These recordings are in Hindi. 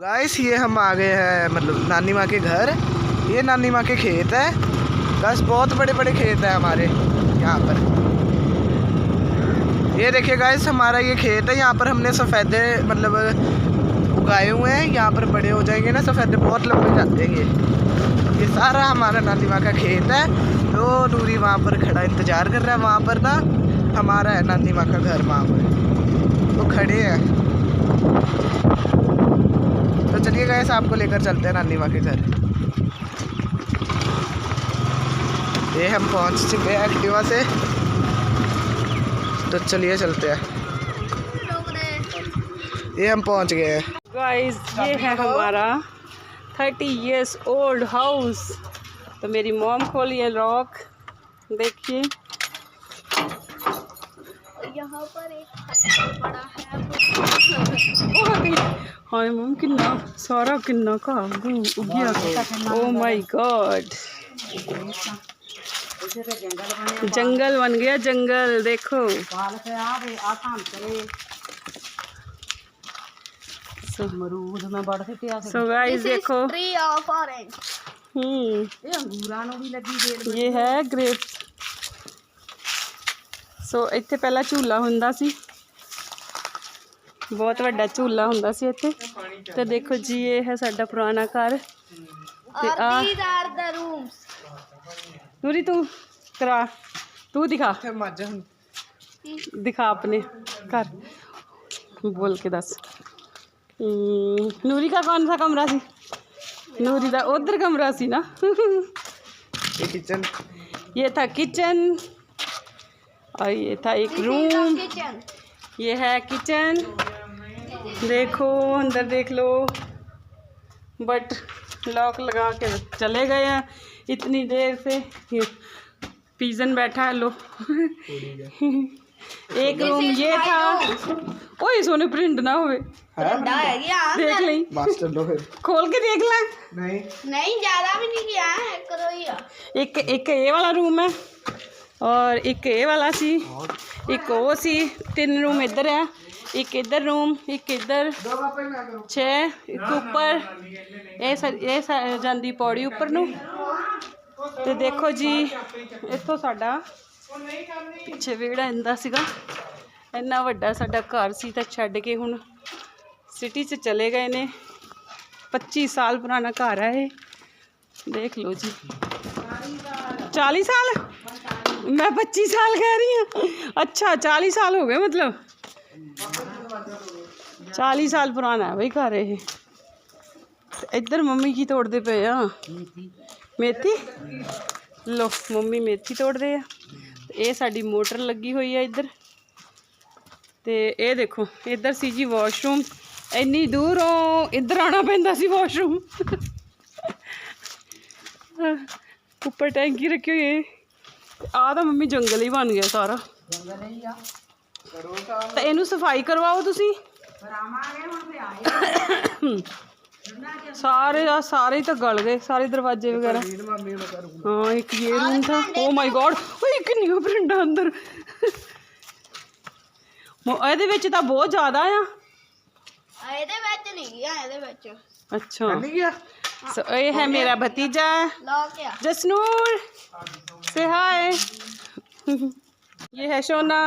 गाइस ये हम आ गए हैं मतलब नानी माँ के घर। ये नानी माँ के खेत है। बस बहुत बड़े बड़े खेत है हमारे, यहाँ पर। ये देखिए गाइस हमारा ये खेत है, यहाँ पर हमने सफ़ेदे मतलब उगाए हुए हैं। यहाँ पर बड़े हो जाएँगे ना, सफ़ेदे बहुत लंबे जाते हैं ये सारा हमारा नानी माँ का खेत है। तो नूरी वहाँ पर खड़ा इंतज़ार कर रहा है, वहाँ पर ना, हमारा है नानी माँ का घर वहाँ पर। वो तो खड़े हैं। गए आपको लेकर चलते हैं नानी माँ के घर। ये हम पहुँच चुके हैं एक्टिवा से। तो चलिए चलते हैं। ये हम पहुँच गए हैं। गाइस ये है हमारा थर्टी इयर्स ओल्ड हाउस तो मेरी मॉम खोली है लॉक देखिए। यहाँ पर एक हाय मम सारा गॉड oh जंगल बन गया जंगल देखो। मरूद में सो गाइस देखो। हम्म। ये है ग्रेप्स सो इतने पहला झूला होंगे सी। ਬਹੁਤ ਵੱਡਾ ਝੂਲਾ ਹੁੰਦਾ ਸੀ ਇੱਥੇ ਤੇ ਦੇਖੋ ਜੀ ਇਹ ਹੈ ਸਾਡਾ ਪੁਰਾਣਾ ਘਰ ਤੇ और ਆ these are the rooms ਨੂਰੀ ਤੂੰ ਕਰਾ ਤੂੰ ਦਿਖਾ मजा ਦਿਖਾ ਆਪਣੇ ਘਰ ਬੋਲ ਕੇ ਦੱਸ ਹਮ, ਨੂਰੀ ਦਾ ਕੌਣ ਸਾ ਕਮਰਾ ਸੀ ਨੂਰੀ ਦਾ ਉਧਰ ਕਮਰਾ ਸੀ ਨਾ ये किचन ये था किचन और ये था एक रूम किचन ये है किचन देखो अंदर देख लो। बट लॉक लगा के चले गए हैं। इतनी देर से पीजन बैठा है लो। एक रूम ये था। ओए सोने प्रिंट ना हुए हाँ। देख ली। खोल के देख ला। नहीं। नहीं ज़्यादा भी नहीं किया है करो एक एक ये वाला रूम है। ਔਰ ਇੱਕ ਇਹ ਵਾਲਾ ਸੀ, ਇੱਕ ਉਹ ਸੀ, ਤਿੰਨ ਰੂਮ ਇੱਧਰ ਆ, ਇੱਕ ਇੱਧਰ ਰੂਮ ਇੱਕ ਇੱਧਰ ਛੇ, ਇੱਕ ਉੱਪਰ। ਇਹ ਇਹ ਜਾਂਦੀ ਪੌੜੀ ਉੱਪਰ ਨੂੰ। ਤੇ ਦੇਖੋ ਜੀ, ਇੱਥੋਂ ਸਾਡਾ ਪਿੱਛੇ ਵਿਹੜਾ ਇੰਦਾ ਸੀਗਾ। ਇੰਨਾ ਵੱਡਾ ਸਾਡਾ ਘਰ ਸੀ ਤਾਂ ਛੱਡ ਕੇ ਹੁਣ ਸਿਟੀ 'ਚ ਚਲੇ ਗਏ ਨੇ। 25 ਸਾਲ ਪੁਰਾਣਾ ਘਰ ਹੈ ਇਹ। ਦੇਖ ਲਓ ਜੀ। 40 ਸਾਲ? मैं 25 साल कह रही हूँ अच्छा 40 साल हो गए मतलब 40 साल पुराना है भाई घर ਇਹ ਤੇ ਇੱਧਰ ਮੰਮੀ ਕੀ ਤੋੜਦੇ ਪਏ ਆ ਮੇਥੀ ਲੋ ਮੰਮੀ ਮੇਥੀ ਤੋੜਦੇ ਆ ਤੇ ਇਹ ਸਾਡੀ ਮੋਟਰ ਲੱਗੀ ਹੋਈ ਆ ਇੱਧਰ ਤੇ ਇਹ ਦੇਖੋ ਇੱਧਰ ਸੀ ਜੀ ਵਾਸ਼ਰੂਮ ਇੰਨੀ ਦੂਰੋਂ ਇੱਧਰ ਆਉਣਾ ਪੈਂਦਾ ਸੀ ਵਾਸ਼ਰੂਮ ਉੱਪਰ ਟੈਂਕੀ ਰੱਖੀ ਹੋਈ ਹੈ ਆਹ ਤਾਂ ਮੰਮੀ ਜੰਗਲ ਹੀ ਬਣ ਗਿਆ ਸਾਰਾ। ਤਾਂ। ਇਹਨੂੰ ਸਫ਼ਾਈ ਕਰਵਾਓ ਤੁਸੀਂ। ਸਾਰੇ ਆ ਸਾਰੇ ਤਾਂ ਗਲ ਗਏ ਸਾਰੇ ਦਰਵਾਜ਼ੇ ਵਗੈਰਾ। ਹਾਂ ਇੱਕ ਇਹ ਰੂਮ ਥਾ ਓ ਮਾਈ ਗॉड ਓਏ ਕਿੰਨੀ ਪ੍ਰਿੰਟਾਂ ਅੰਦਰ। ਇਹਦੇ ਵਿੱਚ ਤਾਂ ਬਹੁਤ ਜ਼ਿਆਦਾ ਆ। ਇਹਦੇ ਵਿੱਚ ਨਹੀਂ ਗਿਆ ਇਹਦੇ ਵਿੱਚ। ਅੱਛਾ। ਨਹੀਂ ਗਿਆ ਸੋ ਇਹ ਹੈ ਮੇਰਾ ਭਤੀਜਾ ਲੌਕ ਆ जसनूर से हाय ये है शोना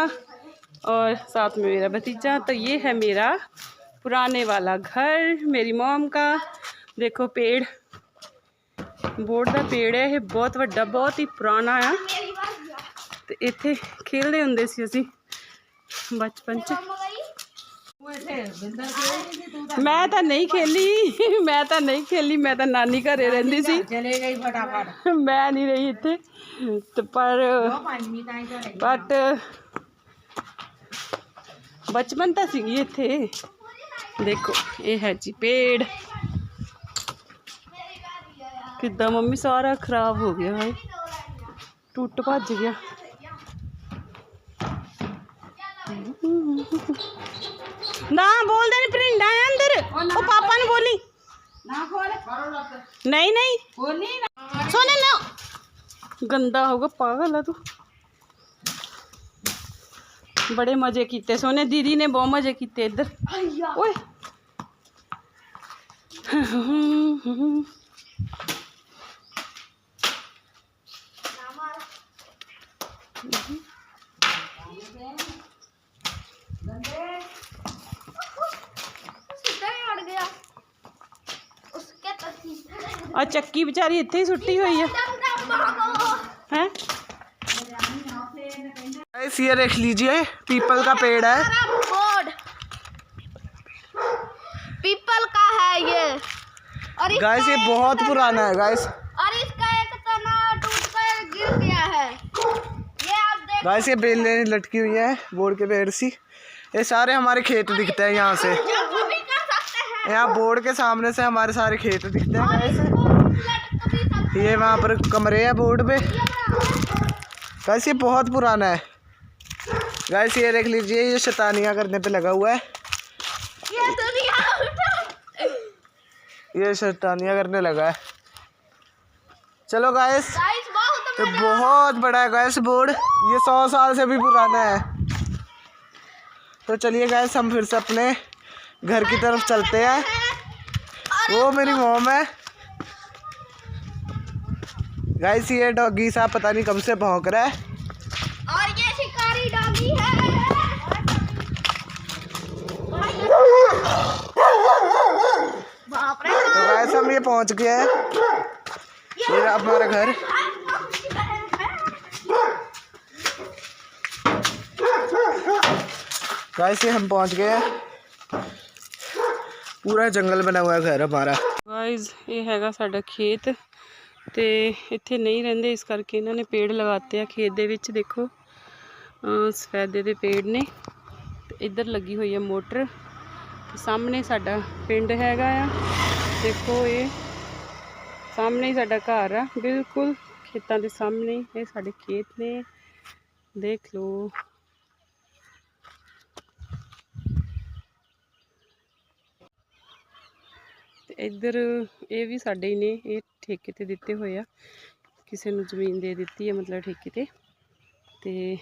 और साथ में मेरा भतीजा तो ये है मेरा पुराने वाला घर मेरी मॉम का देखो पेड़ ਬੋਰਡ ਦਾ ਪੇੜ ਹੈ ਇਹ ਬਹੁਤ ਵੱਡਾ ਬਹੁਤ ਹੀ ਪੁਰਾਣਾ ਆ ਮੇਰੀ ਵਾਰ ਗਿਆ ਤੇ ਇੱਥੇ ਖੇਡਦੇ ਹੁੰਦੇ ਸੀ ਅਸੀਂ ਬਚਪਨ ਚ ਕੰਮ ਗਈ ਮੈਂ ਤਾਂ ਨਹੀਂ ਖੇਲੀ ਮੈਂ ਤਾਂ ਨਹੀਂ ਖੇਲੀ ਮੈਂ ਤਾਂ ਨਾਨੀ ਘਰੇ ਰਹਿੰਦੀ ਸੀ ਚਲੇ ਗਈ ਫਟਾਫਟ ਮੈਂ ਨਹੀਂ ਰਹੀ ਇੱਥੇ ਤੇ ਪਰ ਪੰਜਵੀਂ ਤਾਈਂ ਚਲੇ ਬਟ ਬਚਪਨ ਤਾਂ ਸੀਗੀ ਇੱਥੇ ਦੇਖੋ ਇਹ ਹੈ ਜੀ ਪੇੜ ਕਿੱਦਾਂ ਮੰਮੀ ਸਾਰਾ ਖਰਾਬ ਹੋ ਗਿਆ ਹੈ ਟੁੱਟ ਭੱਜ ਗਿਆ ना बोल दे प्रिंडा है अंदर। ओ पापा ने बोली। ना खोल नहीं नहीं। सोने ना गंदा होगा पागल है तू। बड़े मज़े किते सोने दीदी ने बहुत मज़े किते इधर। ओए। Thank. सीधा ही- ਆ ਚੱਕੀ ਵਿਚਾਰੀ ਇੱਥੇ ਹੀ ਸੁੱਟੀ ਹੋਈ ਆ दम दम भागो ਹੈ गाइस ये देख लीजिए पीपल का पेड़ है हमारा बोर्ड पीपल का है ये और इसका गाइस ये एक बहुत तना- पुराना है गाइस और इसका एक तना टूट कर गिर गया है ये आप देख गाइस ये बेलें लटकी हुई है बोर्ड के पेड़ सी ये सारे हमारे खेत दिखते हैं यहाँ से जंप भी कर सकते हैं यहाँ बोर्ड के सामने से हमारे सारे खेत दिखते हैं और गाइस ये वहाँ पर कमरे हैं बोर्ड पे। गाइस ये बहुत पुराना है। गाइस ये देख लीजिए ये शैतानियाँ करने पे लगा हुआ है। ये ये शैतानियाँ करने लगा है। चलो गाइस तो बहुत बहुत बड़ा है गैस बोर्ड। ये सौ साल से भी पुराना है। तो चलिए गैस हम फिर से अपने घर की तरफ़ चलते हैं। वो मेरी मोम है। गाइस ये डॉगी साहब पता नहीं कब से भौंक रहा है। और ये शिकारी डॉगी है। तो गाइस हम ये पहुँच गए हैं। ये हमारा घर। गाइस ये हम पहुँच गए हैं। पूरा जंगल बना हुआ है घर हमारा। गाइस ये हैगा साडा खेत। ਤੇ ਇੱਥੇ ਨਹੀਂ ਰਹਿੰਦੇ, ਇਸ ਕਰਕੇ ਇਹਨਾਂ ਨੇ ਪੇੜ ਲਗਾਤੇ ਆ ਖੇਤ ਦੇ ਵਿੱਚ, ਦੇਖੋ। ਸਫੈਦੇ ਦੇ ਪੇੜ ਨੇ, ਤੇ ਇੱਧਰ ਲੱਗੀ ਹੋਈ ਹੈ ਮੋਟਰ। ਤੇ ਸਾਹਮਣੇ ਸਾਡਾ ਪਿੰਡ ਹੈਗਾ ਆ। ਦੇਖੋ ਇਹ, ਸਾਹਮਣੇ ਹੀ ਸਾਡਾ ਘਰ ਆ, ਬਿਲਕੁਲ ਖੇਤਾਂ ਦੇ ਸਾਹਮਣੇ। ਇਹ ਸਾਡੇ ਖੇਤ ਨੇ, ਦੇਖ ਲਓ। ਤੇ ਇੱਧਰ ਇਹ ਵੀ ਸਾਡੇ ਹੀ ਨੇ, ਇਹ ਠੇਕੇ ਤੇ ਦਿੱਤੇ ਹੋਏ ਆ। ਕਿਸੇ ਨੂੰ ਜ਼ਮੀਨ ਦੇ ਦਿੱਤੀ ਹੈ ਮਤਲਬ ਠੇਕੇ ਤੇ। ਤੇ